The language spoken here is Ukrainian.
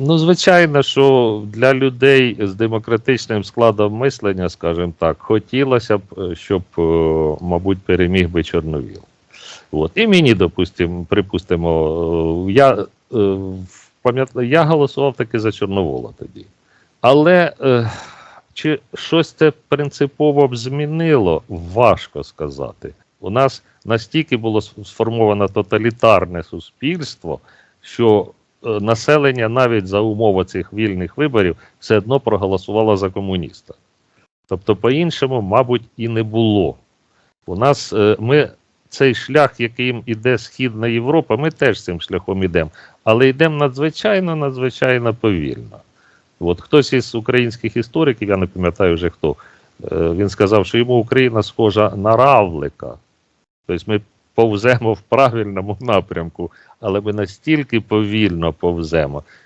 Ну, звичайно, що для людей з демократичним складом мислення, скажімо так, хотілося б, е, щоб, е, мабуть, переміг би Чорновіл. От. І мені, допустимо, припустимо, е, я, пам'ятаю, я голосував таки за Чорновола тоді. Але чи щось це принципово б змінило, важко сказати. У нас настільки було сформовано тоталітарне суспільство, що населення навіть за умови цих вільних виборів все одно проголосувало за комуніста. Тобто, по-іншому, мабуть, і не було. У нас е, ми цей шлях, яким іде Східна Європа, ми теж цим шляхом йдемо, але йдемо надзвичайно, надзвичайно повільно. От хтось із українських істориків, я не пам'ятаю вже хто, е, він сказав, що йому Україна схожа на равлика. Тобто ми повземо в правильному напрямку, але ми настільки повільно повземо,